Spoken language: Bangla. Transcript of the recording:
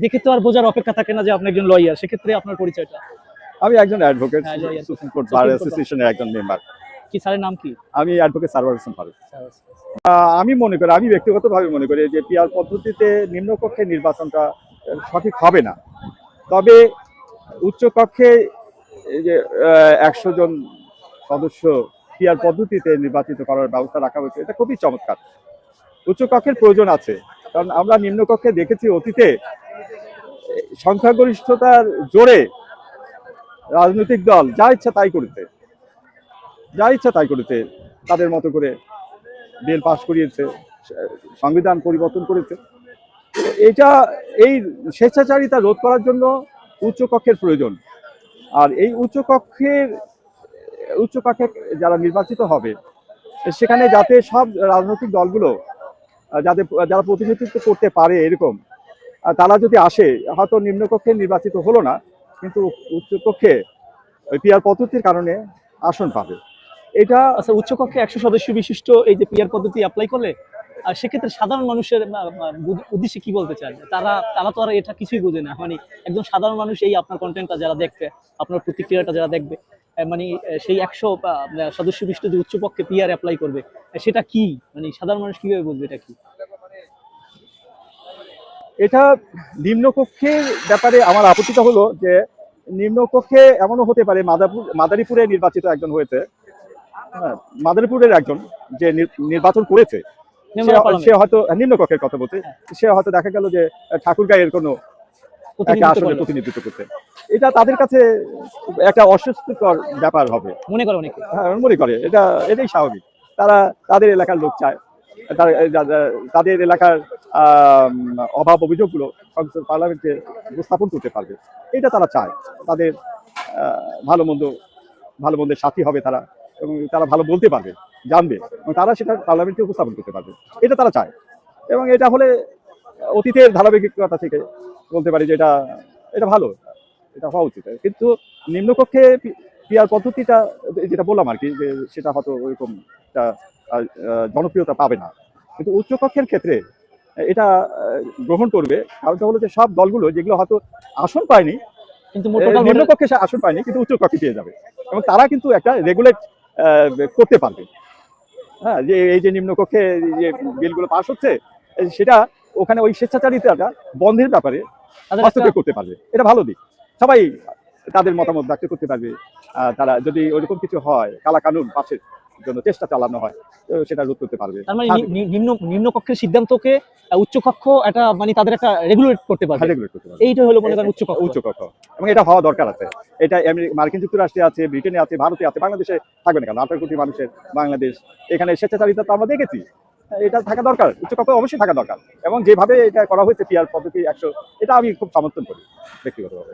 দেখে তো আর বোঝার অপেক্ষা থাকে না যে আপনি একজন লয়ার সেক্ষেত্রে আপনার পরিচয়টা। আমি একজন অ্যাডভোকেট। সুপ্রিম কোর্ট বার অ্যাসোসিয়েশনের একজন মেম্বার কি স্যারের নাম কি? আমি অ্যাডভোকেট সার্ভার হোসেন ফারুক আমি মনে করি আমি ব্যক্তিগতভাবে মনে করি যে পিআর পদ্ধতিতে নিম্নকক্ষে নির্বাচনটা সঠিক হবে না। তবে উচ্চকক্ষে এই যে একশো জন সদস্য পিআর পদ্ধতিতে নির্বাচিত করার ব্যবস্থা রাখা হয়েছে এটা খুবই চমৎকার। উচ্চকক্ষের প্রয়োজন আছে। কারণ আমরা নিম্নকক্ষে দেখেছি অতীতে সংখ্যাগরিষ্ঠতার জোরে রাজনৈতিক দল যা ইচ্ছা তাই করেছে, যা ইচ্ছা তাই করেছে, তাদের মতো করে বিল পাশ করিয়েছে সংবিধান পরিবর্তন করেছে। এটা, এই স্বেচ্ছাচারিতা রোধ করার জন্য উচ্চকক্ষের প্রয়োজন। আর এই উচ্চকক্ষের, উচ্চকক্ষে যারা নির্বাচিত হবে, সেখানে যাতে সব রাজনৈতিক দলগুলো যাতে যারা প্রতিনিধিত্ব করতে পারে এরকম তারা যদি আসে, হয়তো নিম্নকক্ষে নির্বাচিত হলো না, কিন্তু উচ্চকক্ষে ওই পিয়ার পদ্ধতির কারণে আসন পাবে। এটা আচ্ছা উচ্চকক্ষে একশো সদস্য বিশিষ্ট এই যে পিয়ার পদ্ধতি অ্যাপ্লাই করলে আর সেক্ষেত্রে সাধারণ মানুষের উদ্দেশ্যে কি বলতে চান? তারা তারা তো আর এটা কিছুই বোঝে না। মানে একজন সাধারণ মানুষ এই আপনার কন্টেন্টটা যারা দেখবে আপনার প্রতিক্রিয়াটা যারা দেখবে মানে সেই একশো সদস্য বিশিষ্ট যে উচ্চপক্ষে পিয়ার অ্যাপ্লাই করবে সেটা কি? মানে সাধারণ মানুষ কীভাবে বুঝবে এটা কি? এটা নিম্নকক্ষের ব্যাপারে আমার আপত্তিটা হলো যে নিম্নকক্ষে এমনও হতে পারে মাদারপুর মাদারীপুরে নির্বাচিত একজন হয়েছে। হ্যাঁ, মাদারীপুরের একজন যে নির- নির্বাচন করেছে। সে- হয়তো নিম্নকক্ষের কথা বলছে। সে হয়তো দেখা গেল যে ঠাকুরগাঁয়ের কোনো একটা প্রতিনিধিত্ব করছে এটা তাদের কাছে একটা অস্বস্তিকর ব্যাপার হবে। মনে করে অনেকে। হ্যাঁ মনে করে। এটা এটাই স্বাভাবিক। তারা তাদের এলাকার লোক চায়। তাদের এলাকার অভাব অভিযোগগুলো সংসদ পার্লামেন্টে উপস্থাপন করতে পারবে। এটা তারা চায়। তাদের আহ, ভালো মন্দ ভালো মন্দের সাথী হবে তারা এবং তারা ভালো বলতে পারবে জানবে এবং তারা সেটা পার্লামেন্টে উপস্থাপন করতে পারবে। এটা তারা চায়। এবং এটা হলে অতীতের ধারাবাহিকতা থেকে বলতে পারি যে এটা এটা ভালো এটা হওয়া উচিত। কিন্তু নিম্নকক্ষে পিয়ার পদ্ধতিটা যেটা বললাম আর কি যে সেটা হয়তো ওইরকম একটা জনপ্রিয়তা পাবে না। কিন্তু উচ্চকক্ষের ক্ষেত্রে এটা গ্রহণ করবে। কারণটা হলো যে সব দলগুলো যেগুলো হয়তো আসন পায়নি কিন্তু নিম্নকক্ষে সে আসন পায়নি কিন্তু উচ্চকক্ষে পেয়ে যাবে। এবং তারা কিন্তু একটা রেগুলেট করতে পারবে। হ্যাঁ যে এই যে নিম্নকক্ষে যে বিলগুলো পাস হচ্ছে সেটা ওখানে ওই স্বেচ্ছাচারিতাটা বন্ধের ব্যাপারে হস্তক্ষেপ করতে পারবে। এটা ভালো দিক। সবাই তাদের মতামত ব্যক্ত করতে পারবে। তারা যদি ওইরকম কিছু হয় কালা কানুন পাশের জন্য চেষ্টা চালানো হয় তো সেটা রোধ করতে পারবে। তার মানে নিম্ন নিম্নকক্ষের সিদ্ধান্তকে উচ্চকক্ষ একটা মানে তাদের একটা রেগুলেট করতে পারবে। রেগুলেট করতে পারবে। এইটা হলো মনে করেন উচ্চকক্ষ। উচ্চকক্ষ। এবং এটা হওয়া দরকার আছে। এটা মার্কিন যুক্তরাষ্ট্রে আছে ব্রিটেনে আছে ভারতে আছে বাংলাদেশে থাকবে না কেন? আঠারো কোটি মানুষের বাংলাদেশ। এখানে স্বেচ্ছাচারিতা তো আমরা দেখেছি। এটা থাকা দরকার, উচ্চকক্ষ অবশ্যই থাকা দরকার। এবং যেভাবে এটা করা হয়েছে পিয়ার পদ্ধতি একশো, এটা আমি খুব সমর্থন করি ব্যক্তিগতভাবে।